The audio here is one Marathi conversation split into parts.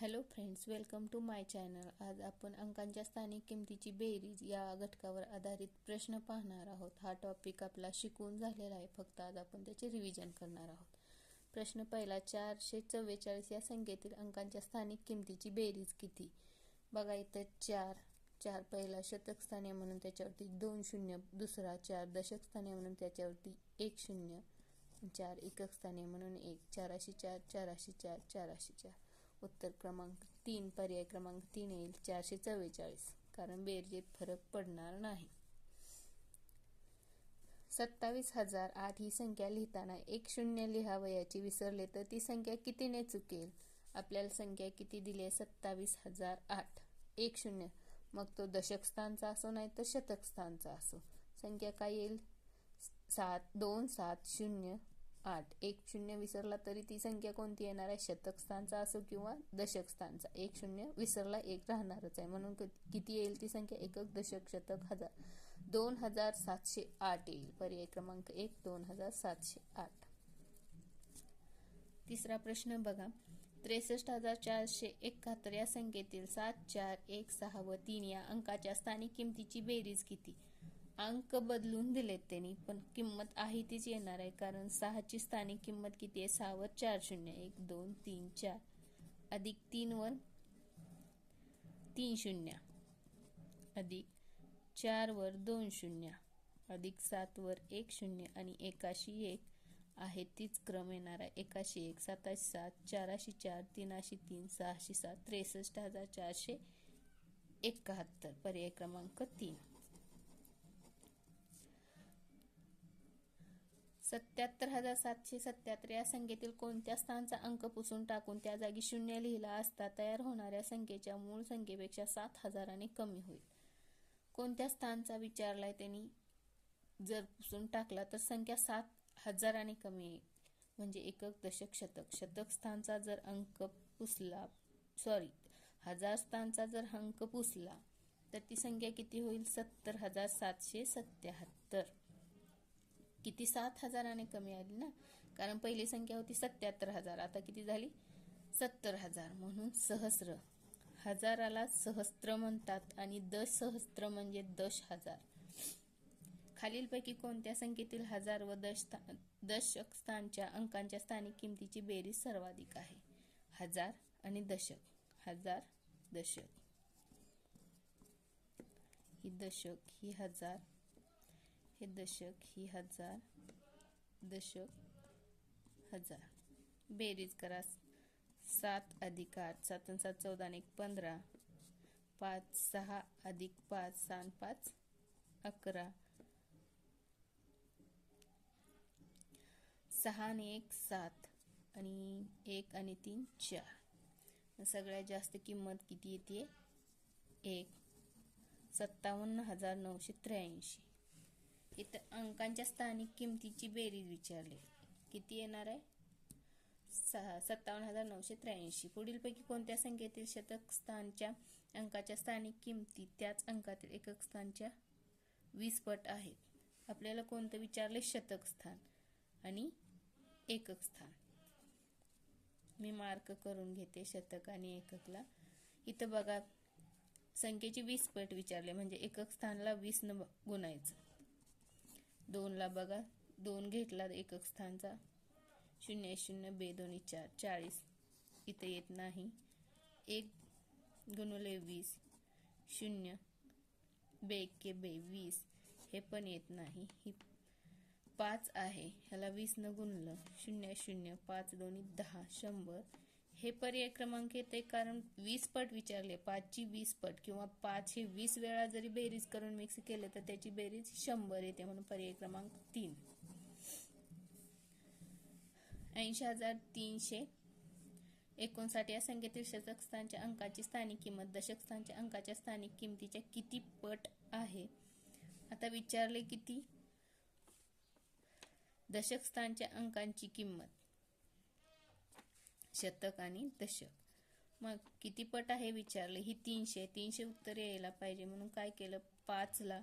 Hello friends welcome to my channel. आज आपण अंकांच्या स्थानिक किमतीची बेरीज या घटकावर आधारित प्रश्न पाहणार आहोत. हा टॉपिक आपला शिकून झालेला आहे. फक्त आज आपण त्याचे रिव्हिजन करणार आहोत. प्रश्न पहिला चारशे चव्वेचाळीस या संख्येतील अंकांच्या स्थानिक किमतीची बेरीज किती? बघा इथं चार चार पहिला शतक स्थाने म्हणून त्याच्यावरती दोन शून्य दुसरा चार दशक स्थाने म्हणून त्याच्यावरती एक शून्य चार एकक स्थाने म्हणून एक चाराशे चार चाराशे चार चाराशे चार. उत्तर क्रमांक तीन पर्याय क्रमांक तीन येईल चारशे चव्वेचाळीस. कारण बेरजेत फरक पडणार नाही. सत्तावीस हजार आठ ही संख्या लिहिताना एक शून्य लिहावयाची विसरले तर ती संख्या कितीने चुकेल? आपल्याला संख्या किती दिली आहे? सत्तावीस हजार आठ. एक शून्य. मग तो दशक स्थानचा असो नाही तर शतक स्थानचा असो. संख्या काय येईल? सात दोन सात शून्य. आठ. एक शून्य विसरला तरी ती संख्या कोणती येणार आहे? शतकस्थानचा असो किंवा दशकस्थानचा. एक शून्य विसरला एक राहणारच आहे. म्हणून किती येईल ती संख्या? एकक दशक शतक हजार. दोन हजार सातशे आठ येईल. पर्याय क्रमांक एक दोन हजार सातशे आठ. तिसरा प्रश्न बघा. त्रेसष्ट हजार चारशे एकाहत्तर या संख्येतील सात चार एक सहा व तीन या अंकाच्या स्थानिक किमतीची बेरीज किती? अंक बदलून दिलेत त्यांनी पण किंमत आहे तीच येणार आहे कारण सहाची स्थानिक किंमत किती आहे? सहावर चार शून्य एक दोन तीन चार. अधिक तीनवर तीन शून्य. अधिक चार वर दोन शून्य. अधिक सात वर एक शून्य आणि एकाशी एक आहे तीच क्रम येणार आहे. एकाशी एक साताशे सात चाराशे चार तीनाशे तीन सहाशे सात त्रेसष्ट हजार चारशे एकाहत्तर. पर्याय क्रमांक तीन. सत्याहत्तर हजार सातशे सत्याहत्तर या संख्येतील कोणत्या स्थानचा अंक पुसून टाकून त्या जागी शून्य लिहिला असता तयार होणाऱ्या संख्येच्या मूळ संख्येपेक्षा सात हजाराने कमी होईल? कोणत्या स्थानचा विचारलाय त्यांनी? जर पुसून टाकला तर संख्या सात हजाराने कमी येईल. म्हणजे एकक दशक शतक. शतक स्थानचा जर अंक पुसला सॉरी हजार स्थानचा जर अंक पुसला तर ती संख्या किती होईल? सत्तर हजार सातशे सत्याहत्तर. किती? सात हजाराने कमी आली ना. कारण पहिली संख्या होती सत्याहत्तर हजार. आता किती झाली? सत्तर हजार. म्हणून सहस्र. हजाराला सहस्त्र म्हणतात आणि दश सहस्त्र म्हणजे दश हजार. खालीलपैकी कोणत्या संख्येतील हजार व दश दशक स्थानच्या अंकांच्या स्थानिक किमतीची बेरीज सर्वाधिक आहे? हजार आणि दशक. हजार दशक. ही दशक ही हजार हे दशक ही हजार दशक हजार. बेरीज करा. सात अधिक आठ सात सात चौदा एक पंधरा. पाच सहा अधिक पाच सहा पाच अकरा. सहा आणि एक सात. आणि एक आणि तीन चार. सगळ्यात जास्त किंमत किती येते? एक. सत्तावन्न हजार नऊशे त्र्याऐंशी. इथं अंकांच्या स्थानिक किमतीची बेरीज विचारली. किती येणार आहे? सहा सत्तावन्न हजार नऊशे त्र्याऐंशी. पुढीलपैकी कोणत्या संख्येतील शतक स्थानच्या अंकाच्या स्थानिक किमती त्याच अंकातील एकक स्थानच्या वीस पट आहेत? आपल्याला कोणतं विचारले शतक स्थान आणि एकक स्थान. मी मार्क करून घेते शतक आणि एककला. इथं बघा संख्येची वीस पट विचारले. म्हणजे एकक स्थानला वीस न गुणायचं. दोनला बघा. दोन घेतला एकक स्थानचा. शून्य शून्य बे दोन्ही चार. चाळीस. इथं येत नाही. एक गुणुले वीस. शून्य. बे के बे वीस. हे पण येत नाही. ही पाच आहे. ह्याला वीस न गुणलं. शून्य शून्य पाच दोन्ही दहा. शंभर. हे पर्याय क्रमांक येते कारण वीस पट विचारले पाचची वीस पट किंवा पाच हे वीस वेळा जरी बेरीज करून मिक्स केले तर त्याची बेरीज शंभर येते म्हणून पर्याय क्रमांक तीन. ऐंशी हजार तीनशे एकोणसाठ या संख्येतील शतक स्थानच्या अंकाची स्थानिक किंमत दशक स्थानच्या अंकाच्या स्थानिक किमतीच्या किती पट आहे? आता विचारले किती? दशक स्थानच्या अंकांची किंमत. शतक आणि दशक. मग किती पट आहे विचारले? ही तीनशे. तीनशे उत्तर यायला पाहिजे म्हणून काय केलं? पाचला.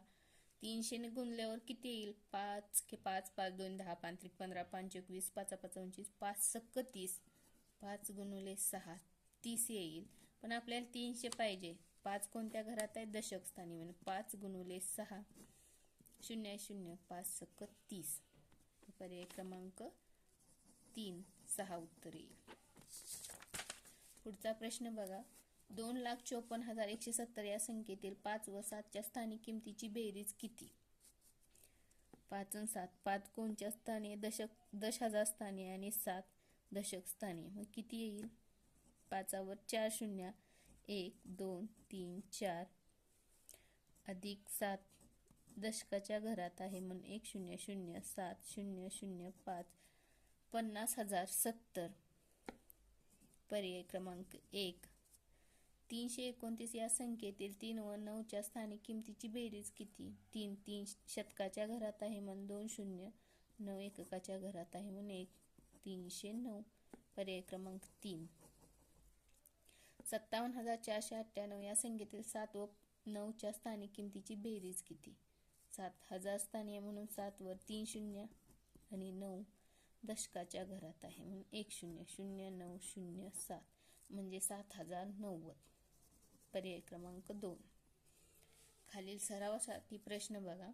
तीनशेने गुणल्यावर किती येईल? पाच के पाच पाच दोन दहा पांत्रिक पंधरा पाच एकवीस पाच पंचवीस पाच सक्क तीस पाच गुणुले सहा. तीस येईल. पण आपल्याला तीनशे पाहिजे. पाच कोणत्या घरात आहे? दशक स्थानी म्हणजे पाच गुणुले सहा. शून्य शून्य पाच सक्क तीस पर्याय क्रमांक तीन. सहा उत्तर. येईल पुढचा प्रश्न बघा. दोन लाख चोपन्न हजार एकशे सत्तर या संख्येतील पाच व सातच्या स्थानिक किमतीची बेरीज किती? पाच आणि सात. पाच कोणच्या स्थानी? दशक दश हजार स्थानी आणि सात दशक स्थानी. मग किती येईल? पाचावर चार शून्य. एक दोन तीन चार. अधिक सात दशकाच्या घरात आहे म्हणून एक शून्य शून्य सात शून्य शून्य पाच. पन्नास हजार सत्तर. पर्याय क्रमांक एक. तीनशे एकोणतीस या संख्येतील तीन व नऊच्या स्थानिक किमतीची बेरीज किती? तीन तीन शतकाच्या घरात आहे म्हण दोन शून्य नऊ एककाच्या घरात आहे म्हणून एक. तीनशे नऊ पर्याय क्रमांक तीन. सत्तावन्न हजार चारशे अठ्ठ्याण्णव या संख्येतील सात व नऊच्या स्थानिक किमतीची बेरीज किती? सात हजार स्थानीय म्हणून सातवर तीन शून्य आणि नऊ. दशकाच्या घरात आहे. म्हणून एक शून्य शून्य नऊ शून्य सात म्हणजे सात हजार नव्वद. पर्याय क्रमांक दोन. खालील सरावासाठी प्रश्न बघा.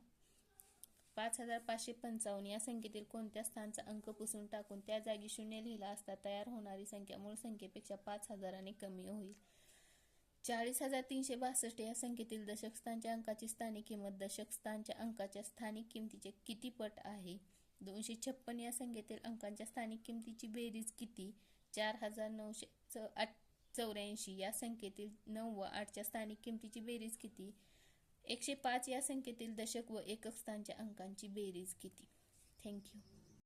पाच हजार पाचशे पंचावन्न या संख्येतील कोणत्या स्थानचा अंक पुसून टाकून त्या जागी शून्य लिहिला असता तयार होणारी संख्या मूळ संख्येपेक्षा पाच हजाराने कमी होईल? चाळीस हजार तीनशे बासष्ट या संख्येतील दशक स्थानच्या अंकाची स्थानिक किंमत दशक स्थानच्या अंकाच्या स्थानिक किमतीचे किती पट आहे? दोनशे छप्पन या संख्येतील अंकांच्या स्थानिक किमतीची बेरीज किती? चार हजार नऊशे च आठ चौऱ्याऐंशी या संख्येतील नऊ व आठच्या स्थानिक किमतीची बेरीज किती? एकशे पाच या संख्येतील दशक व एकक स्थानच्या अंकांची बेरीज किती? थँक्यू